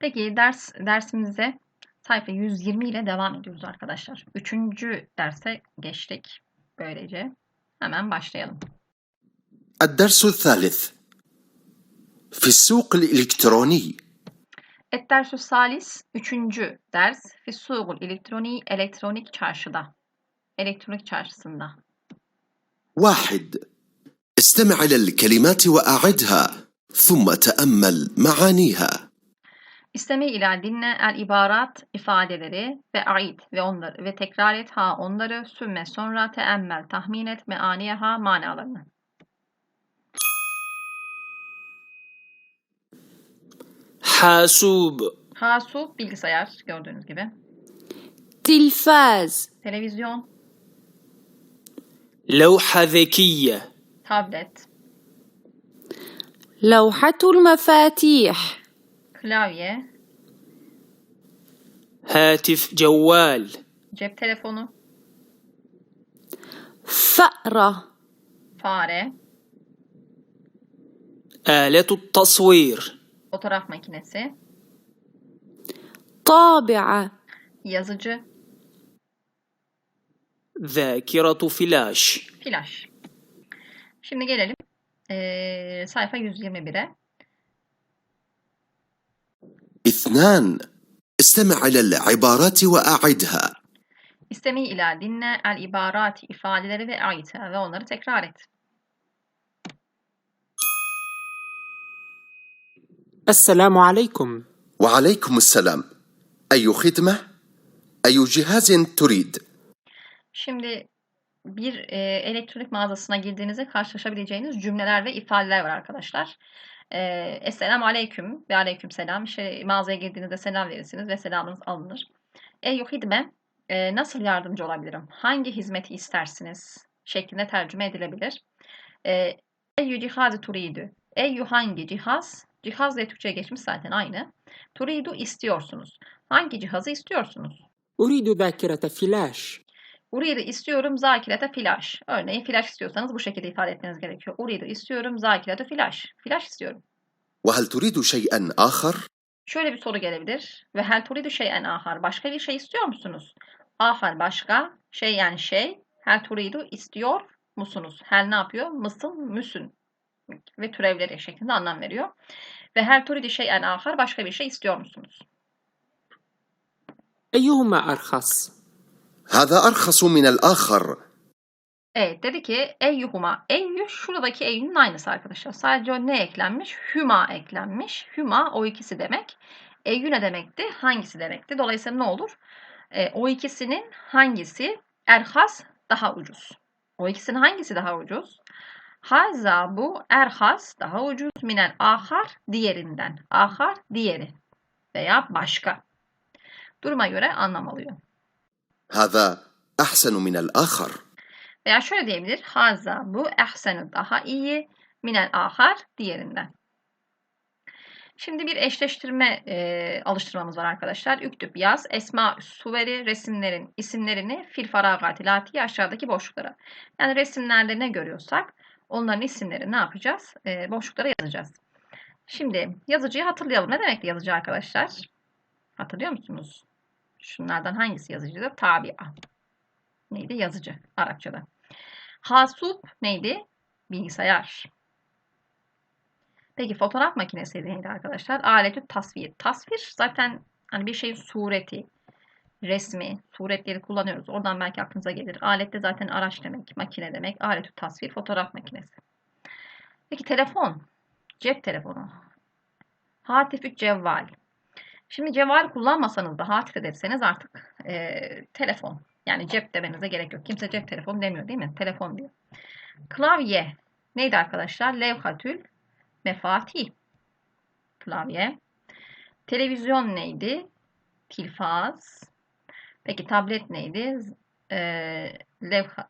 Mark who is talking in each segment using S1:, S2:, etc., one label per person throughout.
S1: Peki ders dersimize sayfa 120 ile devam ediyoruz arkadaşlar. Üçüncü derse geçtik. Böylece hemen başlayalım.
S2: الدرس الثالث في السوق الإلكتروني
S1: Et dersü salis, üçüncü ders. Fissugul elektroni, elektronik çarşıda. Elektronik çarşısında.
S2: واحد استمع إلى الكلمات وأعدها ثم تأمل معانيها
S1: İsteme ile dinle el ibarat ifadeleri ve aid ve onları ve tekrar et ha onları sümme sonra teemmel tahmin et meaniye ha manalarını.
S3: Hasub.
S1: Hasub bilgisayar gördüğünüz gibi.
S4: Tilfaz.
S1: Televizyon.
S3: Levha zekiye.
S1: Tablet.
S4: Levhatul mefatih.
S1: klavye,
S3: هاتف جوال
S1: cep telefonu,
S4: فأرة
S1: fare,
S3: آلة التصوير
S1: fotoğraf makinesi,
S4: طابعة
S1: yazıcı,
S3: ذاكرة فلاش
S1: flash. Şimdi gelelim eee, sayfa 121'e.
S2: اثنان استمع إلى العبارات وأعدها
S1: İstemi ila dinle el ibarat ifadeleri ve ait ve onları tekrar et.
S5: السلام عليكم
S2: وعليكم السلام أي خدمة؟ أي جهاز تريد؟
S1: Şimdi bir e, elektronik mağazasına girdiğinizde karşılaşabileceğiniz cümleler ve ifadeler var arkadaşlar. e, Esselamu Aleyküm ve Aleyküm Selam. Şey, mağazaya girdiğinizde selam verirsiniz ve selamınız alınır. Eyyuh hidme e, nasıl yardımcı olabilirim? Hangi hizmeti istersiniz? şeklinde tercüme edilebilir. E, Eyyü cihazı turidü. Eyyü hangi cihaz? Cihaz diye Türkçe'ye geçmiş zaten aynı. Turidu istiyorsunuz. Hangi cihazı istiyorsunuz?
S5: Uridu zakirete flash.
S1: Uridu istiyorum zakirete flash. Örneğin flash istiyorsanız bu şekilde ifade etmeniz gerekiyor. Uridu istiyorum zakirete flash. Flash istiyorum.
S2: وهل تريد şيئا آخر؟
S1: Şöyle bir soru gelebilir. Ve hel turidu şeyen ahar. Başka bir şey istiyor musunuz? Ahar başka. Şey yani şey. Hel turidu istiyor musunuz? Hel ne yapıyor? Mısın, müsün. Ve türevleri şeklinde anlam veriyor. Ve hel turidu şeyen ahar. Başka bir şey istiyor musunuz?
S5: أيهما أرخص؟
S2: هذا أرخص من الآخر
S1: Evet dedi ki eyyuhuma. Eyyü şuradaki eyyünün aynısı arkadaşlar. Sadece o ne eklenmiş? Hüma eklenmiş. Hüma o ikisi demek. Eyyü ne demekti? Hangisi demekti? Dolayısıyla ne olur? E, o ikisinin hangisi erhas daha ucuz? O ikisinin hangisi daha ucuz? Haza bu erhas daha ucuz minel ahar diğerinden. Ahar diğeri veya başka. Duruma göre anlam alıyor.
S2: Haza ahsenu minel ahar.
S1: Veya şöyle diyebilir. Haza bu ehsenu daha iyi minel ahar diğerinden. Şimdi bir eşleştirme e, alıştırmamız var arkadaşlar. Üktüp yaz. Esma suveri resimlerin isimlerini fil faragati latiye aşağıdaki boşluklara. Yani resimlerde ne görüyorsak onların isimleri ne yapacağız? E, boşluklara yazacağız. Şimdi yazıcıyı hatırlayalım. Ne demekti yazıcı arkadaşlar? Hatırlıyor musunuz? Şunlardan hangisi yazıcıdır? Tabi'a neydi? Yazıcı Arapçada. Hasup neydi? Bilgisayar. Peki fotoğraf makinesi neydi arkadaşlar? Aletü tasvir. Tasvir zaten hani bir şeyin sureti, resmi, suretleri kullanıyoruz. Oradan belki aklınıza gelir. Alet de zaten araç demek, makine demek. Aletü tasvir, fotoğraf makinesi. Peki telefon, cep telefonu. Hatifü cevval. Şimdi cevval kullanmasanız da hatif ederseniz artık e, telefon. Yani cep demenize gerek yok. Kimse cep telefonu demiyor değil mi? Telefon diyor. Klavye neydi arkadaşlar? Levhatül mefatih. Klavye. Televizyon neydi? Tilfaz. Peki tablet neydi? Ee, levha,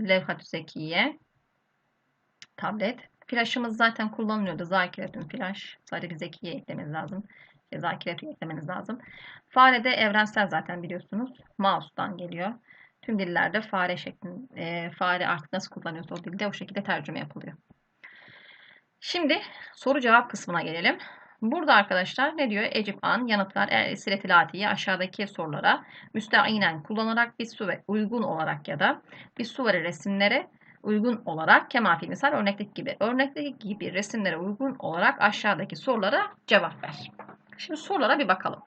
S1: levhatü zekiye. Tablet. Flaşımız zaten kullanılıyordu. Zakiretün flaş. Sadece bir zekiye eklemeniz lazım. Zakiretü eklemeniz lazım. Fare de evrensel zaten biliyorsunuz. Mouse'dan geliyor. Tüm dillerde fare şeklinde, e, fare artık nasıl kullanıyorsa o dilde o şekilde tercüme yapılıyor. Şimdi soru cevap kısmına gelelim. Burada arkadaşlar ne diyor? Ecip an yanıtlar el siletilatiyi aşağıdaki sorulara müsteinen kullanarak bir sure uygun olarak ya da bir sure resimlere uygun olarak kemafil misal örnekteki gibi. Örnekteki gibi resimlere uygun olarak aşağıdaki sorulara cevap ver. Şimdi sorulara bir bakalım.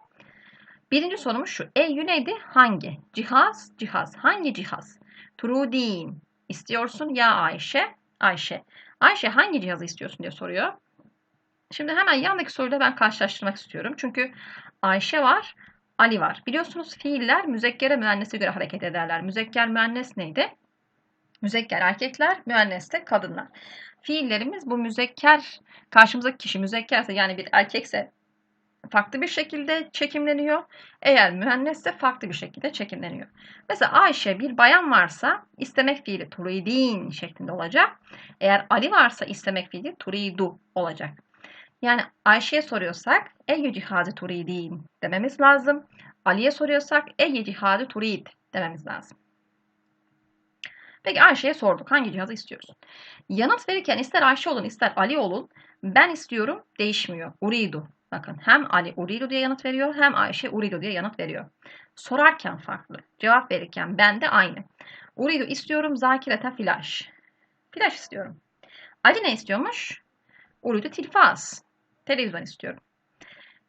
S1: Birinci sorumuz şu. Eyyü neydi? Hangi? Cihaz, cihaz. Hangi cihaz? Trudin. İstiyorsun ya Ayşe? Ayşe. Ayşe hangi cihazı istiyorsun diye soruyor. Şimdi hemen yandaki soruyla ben karşılaştırmak istiyorum. Çünkü Ayşe var, Ali var. Biliyorsunuz fiiller müzekkere müennese göre hareket ederler. Müzekker müennes neydi? Müzekker erkekler, müennes de kadınlar. Fiillerimiz bu müzekker, karşımızdaki kişi müzekkerse yani bir erkekse farklı bir şekilde çekimleniyor. Eğer müennesse farklı bir şekilde çekimleniyor. Mesela Ayşe bir bayan varsa istemek fiili turidin şeklinde olacak. Eğer Ali varsa istemek fiili turidu olacak. Yani Ayşe'ye soruyorsak eyyü cihazı turidin dememiz lazım. Ali'ye soruyorsak eyyü cihazı turid dememiz lazım. Peki Ayşe'ye sorduk hangi cihazı istiyorsun? Yanıt verirken ister Ayşe olun ister Ali olun ben istiyorum değişmiyor. Uridu. Bakın hem Ali uridu diye yanıt veriyor hem Ayşe uridu diye yanıt veriyor. Sorarken farklı. Cevap verirken ben de aynı. Uridu istiyorum zakirete flash. Flash istiyorum. Ali ne istiyormuş? Uridu tilfaz. Televizyon istiyorum.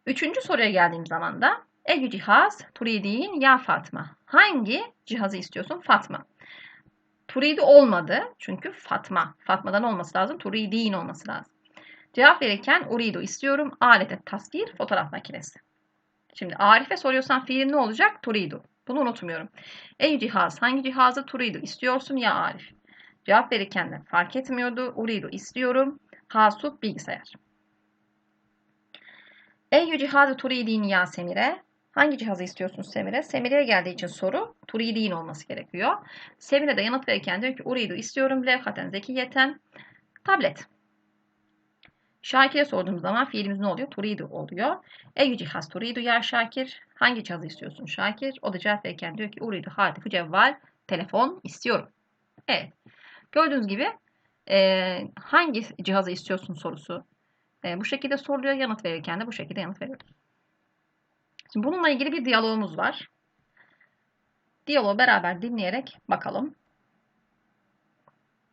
S1: Üçüncü soruya geldiğim zaman da Eyyü cihaz turidin ya Fatma. Hangi cihazı istiyorsun Fatma? Turidi olmadı çünkü Fatma. Fatma'dan olması lazım. Turidin olması lazım. Cevap verirken uridu istiyorum. Alete tasvir fotoğraf makinesi. Şimdi Arif'e soruyorsan fiilin ne olacak? Turidu. Bunu unutmuyorum. Ey cihaz hangi cihazı turidu istiyorsun ya Arif? Cevap verirken de fark etmiyordu. Uridu istiyorum. Hasut bilgisayar. Ey cihazı turidin ya Semire? Hangi cihazı istiyorsun Semire? Semire'ye geldiği için soru turidin olması gerekiyor. Semire de yanıt verirken diyor ki uridu istiyorum. Levhaten zekiyeten. Tablet. Şakir'e sorduğumuz zaman fiilimiz ne oluyor? Turidu oluyor. Ey cihaz turidu ya Şakir. Hangi cihazı istiyorsun Şakir? O da cevap verirken diyor ki uridu hatifu cevval. Telefon istiyorum. Evet. Gördüğünüz gibi e, hangi cihazı istiyorsun sorusu. E, bu şekilde soruluyor. Yanıt verirken de bu şekilde yanıt veriyoruz. Şimdi bununla ilgili bir diyalogumuz var. Diyaloğu beraber dinleyerek bakalım.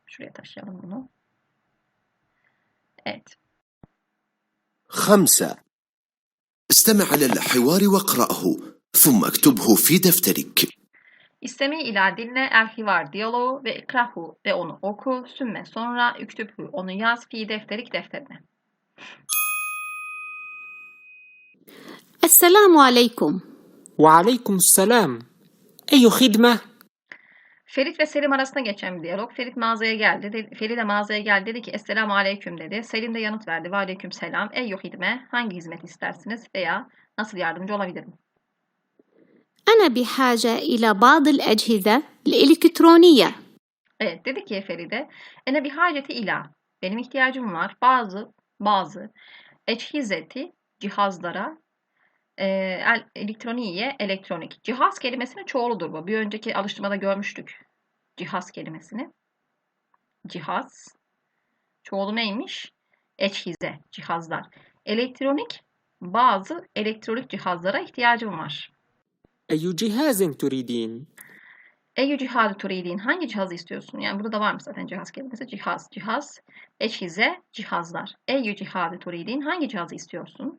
S1: Şuraya taşıyalım bunu. Evet.
S2: خمسة. استمع للحوار وقرأه ثم اكتبه في دفترك.
S1: استمع إلى دلنا الحوار ديالو وإقرأه وأنه أكو ثم سنرى اكتبه. وأنه يأس في دفترك دفترنا
S4: السلام عليكم.
S5: وعليكم السلام. أي خدمة؟
S1: Ferit ve Selim arasında geçen bir diyalog. Ferit mağazaya geldi. De, Feride mağazaya geldi dedi ki Esselamu Aleyküm dedi. Selim de yanıt verdi. Ve Aleyküm Selam. Ey yok hidme. Hangi hizmet istersiniz veya nasıl yardımcı olabilirim?
S4: Ana bir haca ila bazı echize elektroniye.
S1: Evet dedi ki Feride. Ene bir haceti ila. Benim ihtiyacım var. Bazı bazı echizeti cihazlara e, elektroniğe elektronik. Cihaz kelimesinin çoğuludur bu. Bir önceki alıştırmada görmüştük cihaz kelimesini. Cihaz. Çoğulu neymiş? Eçhize, cihazlar. Elektronik, bazı elektronik cihazlara ihtiyacım var.
S5: Eyyü cihazin turidin?
S1: Eyyü cihazı turidin? Hangi cihazı istiyorsun? Yani burada da var mı zaten cihaz kelimesi? Cihaz, cihaz, eçhize, cihazlar. Eyyü cihazı turidin? Hangi cihazı istiyorsunuz?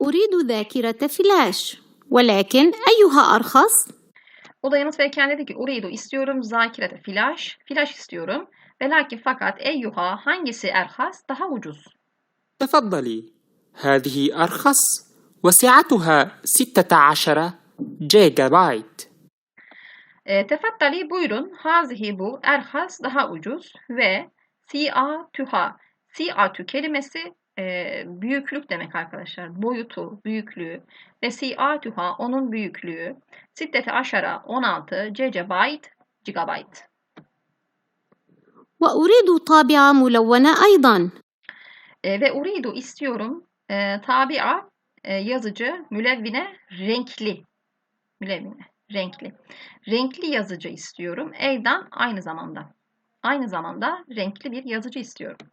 S1: Nus.
S4: أريد ذاكرة فلاش ولكن أيها أرخص؟
S1: O da yanıt verirken dedi ki uridu istiyorum zakirete flash. Flash istiyorum. Ve lakin fakat eyyuha hangisi erhas daha ucuz.
S5: تفضلي هذه أرخص وسعتها 16 جيجا بايت
S1: E, tefaddali buyurun. Hazihi bu erhas daha ucuz ve si'a tüha. Si'a tü kelimesi e, büyüklük demek arkadaşlar. Boyutu, büyüklüğü ve si'a tüha onun büyüklüğü. Siddete aşara 16 cecebayt gigabayt.
S4: وأريد طابعة ملونة أيضا
S1: E, ve uridu istiyorum e, tabi'a e, yazıcı mülevvine renkli. Mülevvine renkli. Renkli yazıcı istiyorum. Eydan aynı zamanda. Aynı zamanda renkli bir yazıcı istiyorum.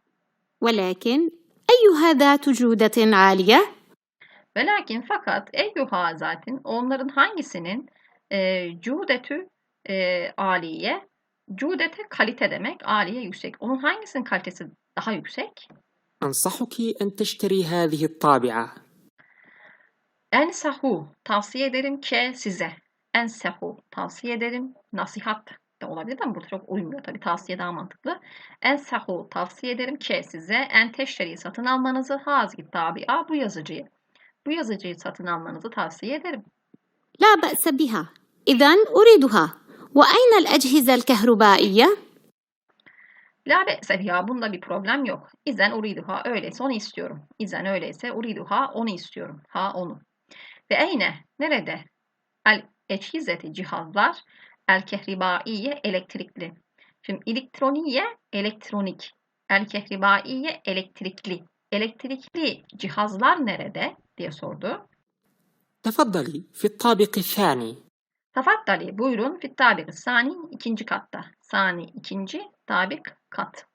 S4: ولكن Eyyuha zâtu cûdetin
S1: âliye. Velakin fakat eyyuha zaten onların hangisinin e, cudetü e, aliye cudete kalite demek aliye yüksek. Onun hangisinin kalitesi daha yüksek?
S5: Ansahuki en teşteri hâzihi tabi'a.
S1: En sahu tavsiye ederim ki size. En sahu tavsiye ederim nasihat de olabilir ama burada çok uymuyor tabii. Tavsiye daha mantıklı. En sahu tavsiye ederim ki size en teşteriyi satın almanızı hazgi tabi'a bu yazıcıyı. Bu yazıcıyı satın almanızı tavsiye ederim.
S4: La ba'sa biha. İzen uriduha. Ve aynel echizel kehrubaiye?
S1: La ba'sa biha. Bunda bir problem yok. İzen uriduha. Öyleyse onu istiyorum. İzen öyleyse uriduha onu istiyorum. Ha onu. Ve eyne? Nerede? El echizeti cihazlar El-kehribaiye elektrikli. Şimdi elektroniye elektronik. El-kehribaiye elektrikli. Elektrikli cihazlar nerede diye sordu.
S5: Tafaddali fi tabiki sani.
S1: Tafaddali buyurun fi tabiki sani ikinci katta. Sani ikinci tabik kat.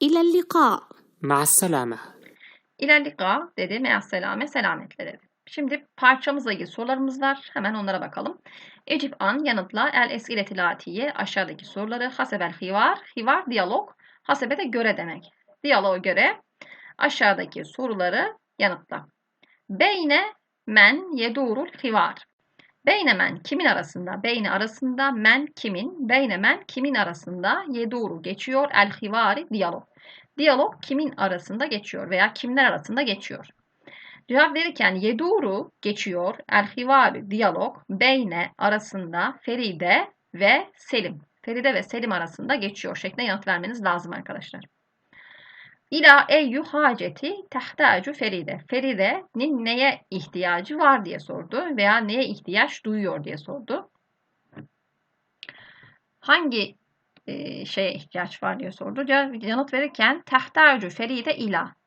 S4: İlel lika.
S5: Ma'as selame.
S1: İlel lika dedi. Ma'as selame selametle dedi. Şimdi parçamızla ilgili sorularımız var. Hemen onlara bakalım. Ecip an yanıtla el esiletilatiye aşağıdaki soruları hasebel hivar. Hivar diyalog. Hasebe de göre demek. Diyaloğa göre aşağıdaki soruları yanıtla. Beyne men yedurul hivar. Beyne men kimin arasında? Beyne arasında men kimin? Beyne men kimin arasında? Yeduru geçiyor. El hivari diyalog. Diyalog kimin arasında geçiyor veya kimler arasında geçiyor? Cevap verirken yeduru geçiyor. El hivari diyalog beyne arasında Feride ve Selim. Feride ve Selim arasında geçiyor şeklinde yanıt vermeniz lazım arkadaşlar. İla eyyü haceti tehtacu Feride. Feride'nin neye ihtiyacı var diye sordu veya neye ihtiyaç duyuyor diye sordu. Hangi e, şeye ihtiyaç var diye sordu. Yanıt verirken tehtacu Feride ila.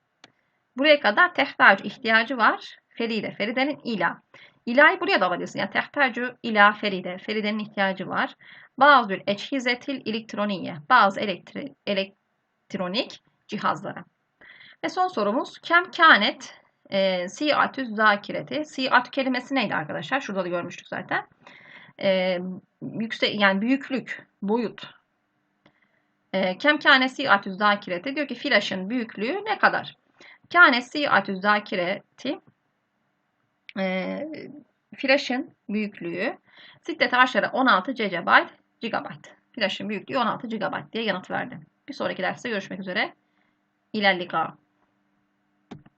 S1: Buraya kadar tehtacu ihtiyacı var. Feride, Feride'nin ila. İla'yı buraya da alabilirsin. Yani tehtacu ila Feride. Feride'nin ihtiyacı var. Bazı eçhizetil elektroniye. Bazı elektri, elektronik cihazlara. Ve son sorumuz kem kânet e, si'atü zakireti. Si'at kelimesi neydi arkadaşlar? Şurada da görmüştük zaten. E, yüksek yani büyüklük, boyut. E, kem kâne si'atü zakireti diyor ki flaşın büyüklüğü ne kadar? Kâne si'atü zakireti e, flaşın büyüklüğü Sittete aşağıda 16 GB, GB. Flaşın büyüklüğü 16 GB diye yanıt verdi. Bir sonraki derste görüşmek üzere. İlerlika.